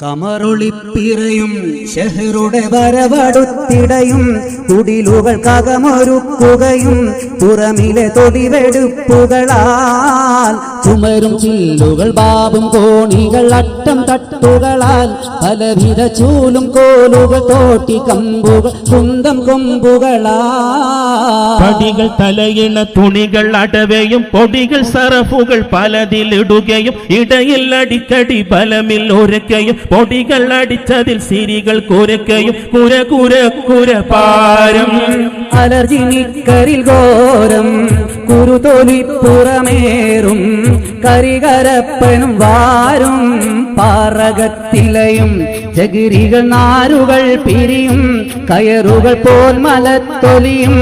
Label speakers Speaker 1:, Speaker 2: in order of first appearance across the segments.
Speaker 1: കമറുളിപ്പിറയും ഷെഹറുടെ വരവടുത്തിടയും കുടിലുകൾക്കകമൊരുക്കുകയും പുറമിലെ തൊടിവെടുപ്പുകളാൽ
Speaker 2: ചുമരും ചില്ലുകൾ ബാബും കോണികൾ അട്ടം തട്ടുകളാൽ പലവിധ ചൂലും കോലുകൾ തോട്ടി കമ്പുകൾ കുന്തം
Speaker 3: കൊമ്പുകളാടികൾ തലയിണ തുണികൾ അടവയും പൊടികൾ സറഫുകൾ പലതിലിടുകയും ഇടയിൽ അടിക്കടി ബലമിൽ ഉരക്കയും പൊടികൾ അടിച്ചതിൽ സിരികൾ കുരക്കയും കുര കുര കുര പാരം.
Speaker 1: അലർജി നിക്കരിൽ ഘോരം കുരുതൊലി പുറമേറും കരികരപ്പനും വാരും. പാറകത്തിലയും ജഗിരികൾ നാരുകൾ പിരിയും കയറുകൾ പോൽ മലത്തൊലിയും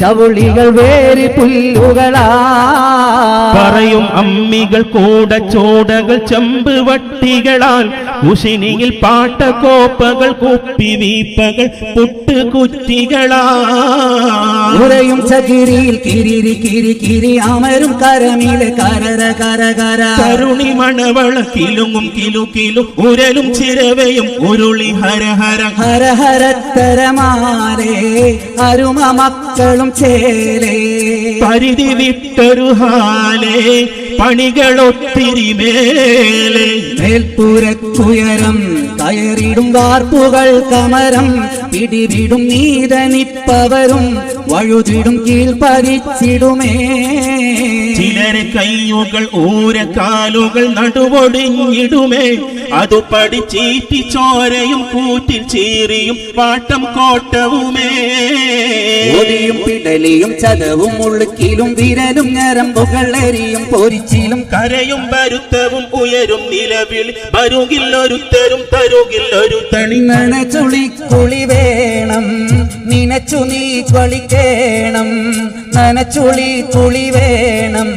Speaker 1: ചവുളികൾ വേരി പുല്ലുകളാ
Speaker 3: പറയും അമ്മികൾ കൂട ചോടകൾ ചെമ്പ് വട്ടികളാൽ കുശിനിയിൽ പാട്ടകോപ്പകൾ കുപ്പി വീപ്പകൾ പുട്ട്
Speaker 1: ഉരയും ചകിരിയിൽ കിരിരി കിരി കിരി അമരും കരമിലെ കരര കര കര.
Speaker 3: കരുണി മണവള കിലുങ്ങും കിലു കിലു ഉരലും ചിരവയും ഉരുളി ഹര ഹര.
Speaker 1: ഹര ഹരത്തരമാലേ അരുമ മക്കളും ചേലേ.
Speaker 3: പരിധി വിട്ടൊരു ഹാലേ പണികളൊത്തിരി മേലെ.
Speaker 1: മേൽപ്പുരക്കുയരം കയറിടും വാർപ്പുകൾ കമരം പിടിവിടും നീതനിപ്പവരും വഴുതിടും കീഴ്പതിച്ചിടുമേ.
Speaker 3: ചിലരെ കയ്യുകൾ കാലുകൾ നടുവൊടിഞ്ഞിടുമേ. അതു പഠിച്ചീറ്റി ചോരയും കൂറ്റിൽ ചീറിയും പാട്ടം കോട്ടവുമേ.
Speaker 1: ഒടിയും പിടലിയും ചതവും ഉളുക്കിലും വിരലും ഞരമ്പുകൾ എരിയും പൊരിച്ചിലും
Speaker 3: കരയും വരുത്തവും ഉയരും നിലവിൽ. വരുകിൽ തരുകില്ലൊരു തണി.
Speaker 1: നനച്ചുളി കുളി വേണം. നിനച്ചു നീ കളിക്കേണം. നനച്ചുളി കുളി വേണം.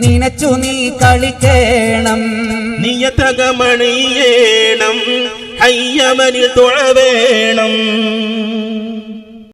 Speaker 1: നിനച്ചു നീ കളിക്കേണം.
Speaker 3: നിയതകമണിയേണം. ഹയ്യമനിൽ തുഴ വേണം